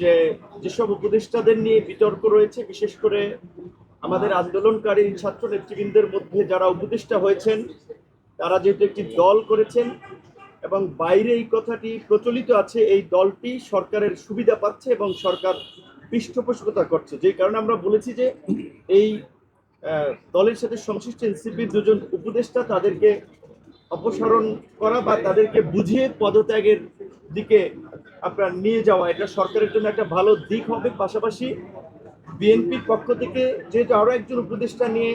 যে যেসব উপদেষ্টাদের নিয়ে বিতর্ক রয়েছে, বিশেষ করে আমাদের আন্দোলনকারী ছাত্র নেতৃবৃন্দের মধ্যে যারা উপদেষ্টা হয়েছেন, তারা যেহেতু একটি দল করেছেন এবং বাইরে এই কথাটি প্রচলিত আছে, এই দলটি সরকারের সুবিধা পাচ্ছে এবং সরকার পৃষ্ঠপোষকতা করছে। যে কারণে আমরা বলেছি যে এই দলের সাথে সংশ্লিষ্ট এনসিপির দুজন উপদেষ্টা তাদেরকে অপসারণ করা বা তাদেরকে বুঝিয়ে পদত্যাগের দিকে আপনার নিয়ে যাওয়া। এটা সরকারের জন্য একটা ভালো দিক হবে। পাশাপাশি বিএনপির পক্ষ থেকে যেহেতু আরও একজন উপদেষ্টা নিয়ে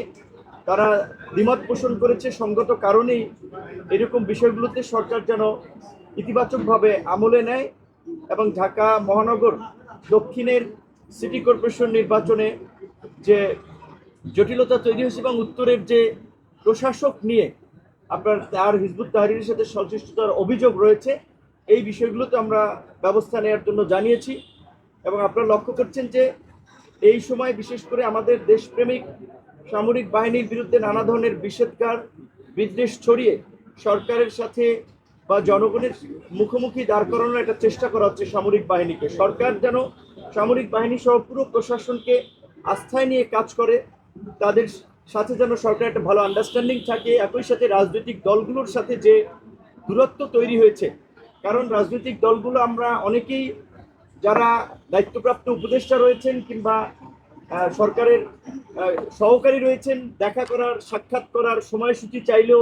তারা দ্বিমত পোষণ করেছে, সঙ্গত কারণেই এরকম বিষয়গুলোতে সরকার যেন ইতিবাচকভাবে আমলে নেয় এবং ঢাকা মহানগর দক্ষিণের সিটি কর্পোরেশন নির্বাচনে যে জটিলতা তৈরি হয়েছে এবং উত্তরের যে প্রশাসক নিয়ে আপনার তার হিজবুত তাহরিরের সাথে সংশ্লিষ্টতার অভিযোগ রয়েছে এই বিষয়গুলোতে আমরা ব্যবস্থা নেওয়ার জন্য জানিয়েছি এবং আপনারা লক্ষ্য করছেন যে এই সময় বিশেষ করে আমাদের দেশপ্রেমিক সামরিক বাহিনীর বিরুদ্ধে নানা ধরনের বিষেধকার বিদ্বেষ ছড়িয়ে সরকারের সাথে বা জনগণের মুখোমুখি দাঁড় করানোর একটা চেষ্টা করা হচ্ছে সামরিক বাহিনীকে। সরকার যেন সামরিক বাহিনী সহ পুরো প্রশাসনকে আস্থায় নিয়ে কাজ করে, তাদের সাথে যেন সরকার একটা ভালো আন্ডারস্ট্যান্ডিং থাকে, একই সাথে রাজনৈতিক দলগুলোর সাথে যে দূরত্ব তৈরি হয়েছে কারণ রাজনৈতিক দলগুলো আমরা অনেকেই যারা দায়িত্বপ্রাপ্ত উপদেষ্টা রয়েছেন কিংবা সরকারের সহকারী রয়েছেন, দেখা করার, সাক্ষাৎ করার সময়সূচি চাইলেও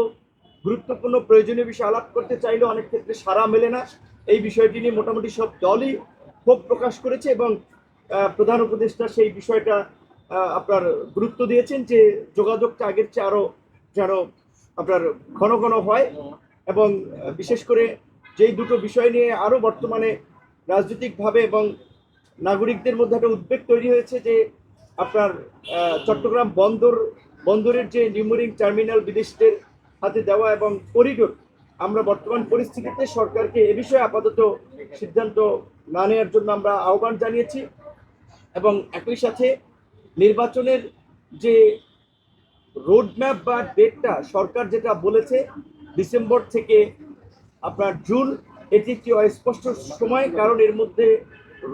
গুরুত্বপূর্ণ প্রয়োজনীয় বিষয় আলাপ করতে চাইলেও অনেক ক্ষেত্রে সারা মেলে না। এই বিষয়টি নিয়ে মোটামুটি সব দলই ক্ষোভ প্রকাশ করেছে এবং প্রধান উপদেষ্টা সেই বিষয়টা আপনার গুরুত্ব দিয়েছেন যে যোগাযোগটা আগের চেয়ে আরও যেন আপনার ঘন ঘন হয় এবং বিশেষ করে যেই দুটো বিষয় নিয়ে আরও বর্তমানে রাজনৈতিকভাবে এবং নাগরিকদের মধ্যে একটা উদ্বেগ তৈরি হয়েছে যে আপনার চট্টগ্রাম বন্দর, বন্দরের যে নিউমোরিং টার্মিনাল বিদেশিদের হাতে দেওয়া এবং করিডোর, আমরা বর্তমান পরিস্থিতিতে সরকারকে এ বিষয়ে আপাতত সিদ্ধান্ত না নেওয়ার জন্য আমরা আহ্বান জানিয়েছি এবং একই সাথে নির্বাচনের যে রোডম্যাপ বা ডেটটা সরকার যেটা বলেছে, ডিসেম্বর থেকে আপনার জুন, এটি একটি অস্পষ্ট সময়, কারণ এর মধ্যে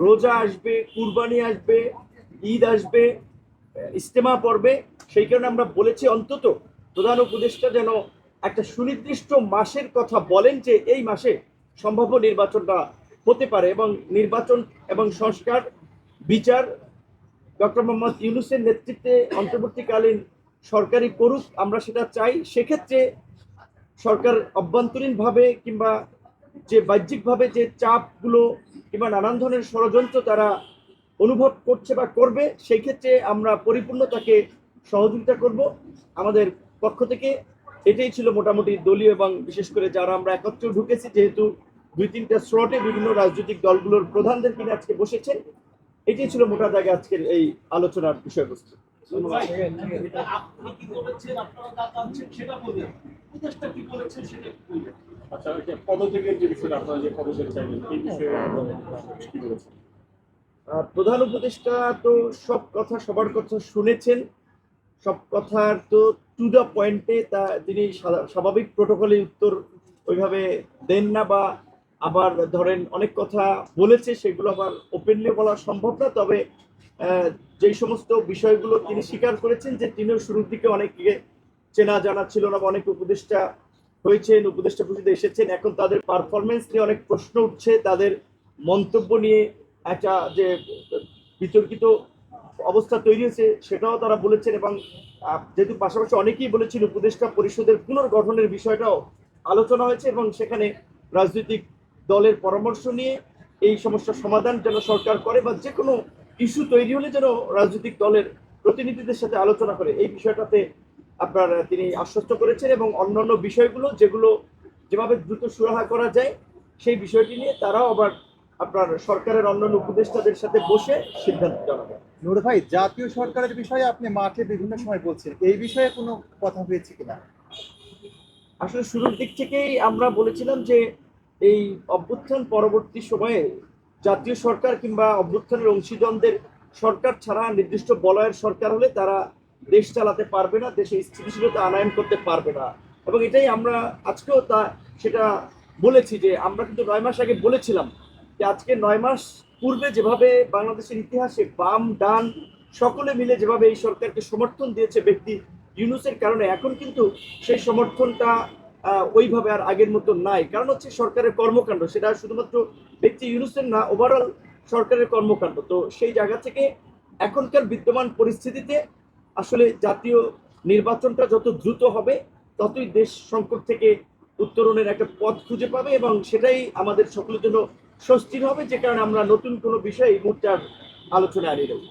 রোজা আসবে, কুরবানি আসবে, ঈদ আসবে ইস্তেমা পড়বে। সেই কারণে আমরা বলেছি অন্তত প্রধান উপদেষ্টা যেন একটা সুনির্দিষ্ট মাসের কথা বলেন যে এই মাসে সম্ভাব্য নির্বাচনটা হতে পারে এবং নির্বাচন এবং সংস্কার, বিচার, ডক্টর মোহাম্মদ ইউনুসের নেতৃত্বে অন্তর্বর্তীকালীন সরকারি করুক, আমরা সেটা চাই। সেক্ষেত্রে সরকার অভ্যন্তরীণভাবে কিংবা যে বাহ্যিকভাবে যে চাপগুলো কিংবা নানান ধরনের ষড়যন্ত্র তারা অনুভব করছে বা করবে, সেই ক্ষেত্রে আমরা পরিপূর্ণ তাকে সহযোগিতা করব। আমাদের পক্ষ থেকে এটাই ছিল মোটামুটি দলীয় এবং বিশেষ করে যারা আমরা একত্রে ঢুকেছি, যেহেতু দুই তিনটা স্লটে বিভিন্ন রাজনৈতিক দলগুলোর প্রধানদের কিনে আজকে বসেছেন এটাই ছিল মোটা দাগে আজকের এই আলোচনার বিষয়বস্তু। আপনি কি বলেছেন? আপনারা যা জানছেন সেটা বলবেন উপদেশটা কি বলেছেন সেটা একটু বলবেন আচ্ছা পদত্যাগের যে বিষয়টা আপনারা যে পদত্যাগ চাইলেন এই বিষয়ে কি বলেছেন? প্রধান উপদেষ্টা তো সব কথা সবার কথা শুনেছেন। সব কথার তো টু দ্য পয়েন্টে তা তিনি স্বাভাবিক প্রোটোকলে উত্তর ওইভাবে দেন না বা আবার ধরেন অনেক কথা বলেছে সেগুলো আবার ওপেনলি বলা সম্ভব না। তবে যেই সমস্ত বিষয়গুলো তিনি স্বীকার করেছেন যে তিনিও শুরুর দিকে অনেকে চেনা জানা ছিল না অনেক উপদেষ্টা হয়েছেন, উপদেষ্টা পরিষদে এসেছেন। এখন তাদের পারফরমেন্স নিয়ে অনেক প্রশ্ন উঠছে। তাদের মন্তব্য নিয়ে একটা যে বিতর্কিত অবস্থা তৈরি হয়েছে সেটাও তারা বলেছেন এবং যেহেতু পাশাপাশি অনেকেই বলেছিল উপদেষ্টা পরিষদের পুনর্গঠনের বিষয়টাও আলোচনা হয়েছে এবং সেখানে রাজনৈতিক দলের পরামর্শ নিয়ে এই সমস্যার সমাধান যেন সরকার করে বা যে কোনো ইস্যু তৈরি হলে যেন রাজনৈতিক দলের প্রতিনিধিদের সাথে আলোচনা করে। এই বিষয়টাতে আপনার তিনি আশ্বস্ত করেছেন এবং অন্যান্য বিষয়গুলো যেগুলো যেভাবে দ্রুত সুরাহা করা যায় সেই বিষয়টি নিয়ে তারাও আবার আপনার সরকারের অন্যান্য উপদেষ্টাদের সাথে বসে সিদ্ধান্ত জানাবে। নূর ভাই জাতীয় সরকারের বিষয়ে আপনি মাঠে বিভিন্ন সময় বলছেন। এই বিষয়ে কোনো কথা হয়েছে কিনা? আসলে শুরুর দিক থেকেই আমরা বলেছিলাম যে এই অভ্যুত্থান পরবর্তী সময়ে জাতীয় সরকার কিংবা অভ্যুত্থানের অংশীজনদের সরকার ছাড়া নির্দিষ্ট বলয়ের সরকার হলে তারা দেশ চালাতে পারবে না দেশে স্থিতিশীলতা আনায়ন করতে পারবে না। এবং এটাই আমরা আজকেও তা সেটা বলেছি যে আমরা কিন্তু নয় মাস আগে বলেছিলাম যে আজকে নয় মাস পূর্বে যেভাবে বাংলাদেশের ইতিহাসে বাম, ডান সকলে মিলে যেভাবে এই সরকারকে সমর্থন দিয়েছে ব্যক্তি ইউনুসের কারণে, এখন কিন্তু সেই সমর্থনটা ওইভাবে আর আগের মতো নাই। কারণ হচ্ছে সরকারের কর্মকাণ্ড, সেটা শুধুমাত্র ব্যক্তি ইউনুসের না ওভারঅল সরকারের কর্মকাণ্ড। তো সেই জায়গা থেকে এখনকার বিদ্যমান পরিস্থিতিতে আসলে জাতীয় নির্বাচনটা যত দ্রুত হবে, ততই দেশ সংকট থেকে উত্তরণের একটা পথ খুঁজে পাবে এবং সেটাই আমাদের সকলের জন্য স্বস্তির হবে, যে কারণে আমরা নতুন কোনো বিষয়ে এই মুহূর্তে আর আলোচনায় আনিয়ে দেবো